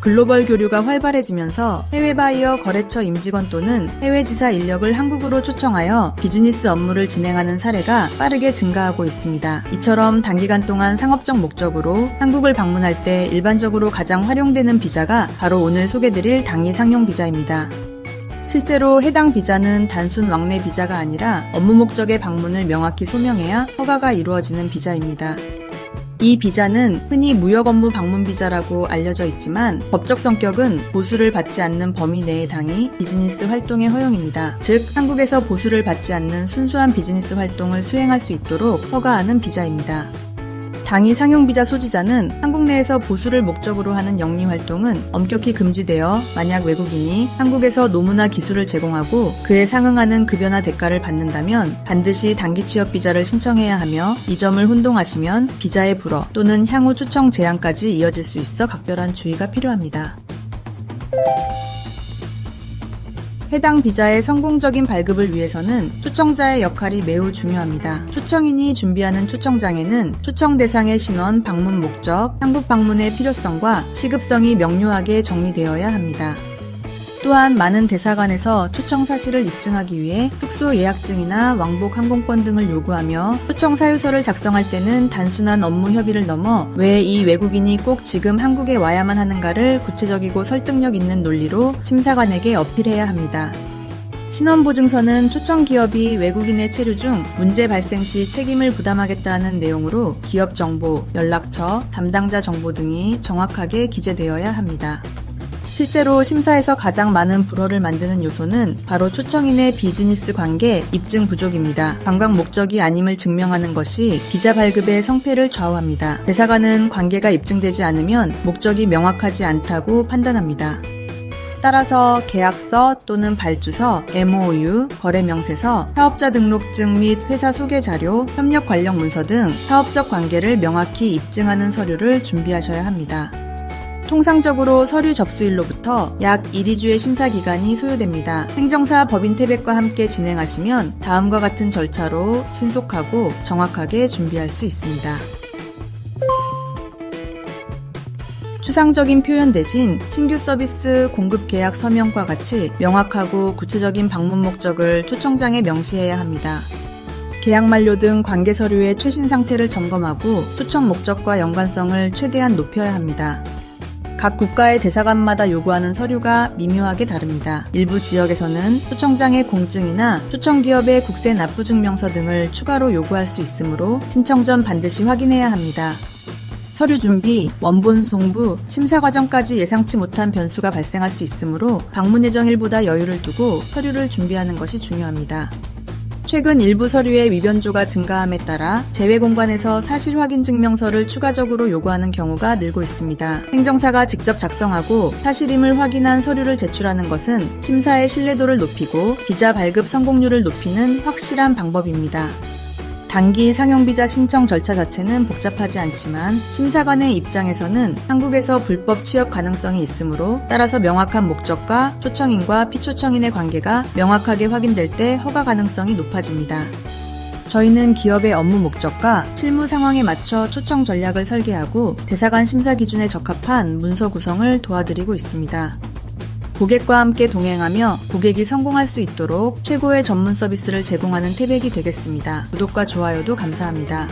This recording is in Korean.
글로벌 교류가 활발해지면서 해외 바이어 거래처 임직원 또는 해외 지사 인력을 한국으로 초청하여 비즈니스 업무를 진행하는 사례가 빠르게 증가하고 있습니다. 이처럼 단기간 동안 상업적 목적으로 한국을 방문할 때 일반적으로 가장 활용되는 비자가 바로 오늘 소개드릴 당일 상용 비자입니다. 실제로 해당 비자는 단순 왕래 비자가 아니라 업무 목적의 방문을 명확히 소명해야 허가가 이루어지는 비자입니다. 이 비자는 흔히 무역 업무 방문 비자라고 알려져 있지만 법적 성격은 보수를 받지 않는 범위 내의 당이 비즈니스 활동의 허용입니다. 즉, 한국에서 보수를 받지 않는 순수한 비즈니스 활동을 수행할 수 있도록 허가하는 비자입니다. 당이 상용 비자 소지자는 한국 내에서 보수를 목적으로 하는 영리 활동은 엄격히 금지되어 만약 외국인이 한국에서 노무나 기술을 제공하고 그에 상응하는 급여나 대가를 받는다면 반드시 단기 취업 비자를 신청해야 하며 이 점을 혼동하시면 비자의 불허 또는 향후 초청 제한까지 이어질 수 있어 각별한 주의가 필요합니다. 해당 비자의 성공적인 발급을 위해서는 초청자의 역할이 매우 중요합니다. 초청인이 준비하는 초청장에는 초청 대상의 신원, 방문 목적, 한국 방문의 필요성과 시급성이 명료하게 정리되어야 합니다. 또한 많은 대사관에서 초청 사실을 입증하기 위해 숙소 예약증이나 왕복 항공권 등을 요구하며 초청 사유서를 작성할 때는 단순한 업무 협의를 넘어 왜 이 외국인이 꼭 지금 한국에 와야만 하는가를 구체적이고 설득력 있는 논리로 심사관에게 어필해야 합니다. 신원보증서는 초청 기업이 외국인의 체류 중 문제 발생 시 책임을 부담하겠다는 내용으로 기업 정보, 연락처, 담당자 정보 등이 정확하게 기재되어야 합니다. 실제로 심사에서 가장 많은 불허를 만드는 요소는 바로 초청인의 비즈니스 관계 입증 부족입니다. 관광 목적이 아님을 증명하는 것이 비자 발급의 성패를 좌우합니다. 대사관은 관계가 입증되지 않으면 목적이 명확하지 않다고 판단합니다. 따라서 계약서 또는 발주서, MOU, 거래 명세서, 사업자 등록증 및 회사 소개 자료, 협력 관련 문서 등 사업적 관계를 명확히 입증하는 서류를 준비하셔야 합니다. 통상적으로 서류 접수일로부터 약 1, 2주의 심사 기간이 소요됩니다. 행정사 법인 태백과 함께 진행하시면 다음과 같은 절차로 신속하고 정확하게 준비할 수 있습니다. 추상적인 표현 대신 신규 서비스 공급 계약 서명과 같이 명확하고 구체적인 방문 목적을 초청장에 명시해야 합니다. 계약 만료 등 관계 서류의 최신 상태를 점검하고 초청 목적과 연관성을 최대한 높여야 합니다. 각 국가의 대사관마다 요구하는 서류가 미묘하게 다릅니다. 일부 지역에서는 초청장의 공증이나 초청기업의 국세 납부 증명서 등을 추가로 요구할 수 있으므로 신청 전 반드시 확인해야 합니다. 서류 준비, 원본 송부, 심사 과정까지 예상치 못한 변수가 발생할 수 있으므로 방문 예정일보다 여유를 두고 서류를 준비하는 것이 중요합니다. 최근 일부 서류의 위변조가 증가함에 따라 제외 공간에서 사실 확인 증명서를 추가적으로 요구하는 경우가 늘고 있습니다. 행정사가 직접 작성하고 사실임을 확인한 서류를 제출하는 것은 심사의 신뢰도를 높이고 비자 발급 성공률을 높이는 확실한 방법입니다. 단기 상용비자 신청 절차 자체는 복잡하지 않지만 심사관의 입장에서는 한국에서 불법 취업 가능성이 있으므로 따라서 명확한 목적과 초청인과 피초청인의 관계가 명확하게 확인될 때 허가 가능성이 높아집니다. 저희는 기업의 업무 목적과 실무 상황에 맞춰 초청 전략을 설계하고 대사관 심사 기준에 적합한 문서 구성을 도와드리고 있습니다. 고객과 함께 동행하며 고객이 성공할 수 있도록 최고의 전문 서비스를 제공하는 태백이 되겠습니다. 구독과 좋아요도 감사합니다.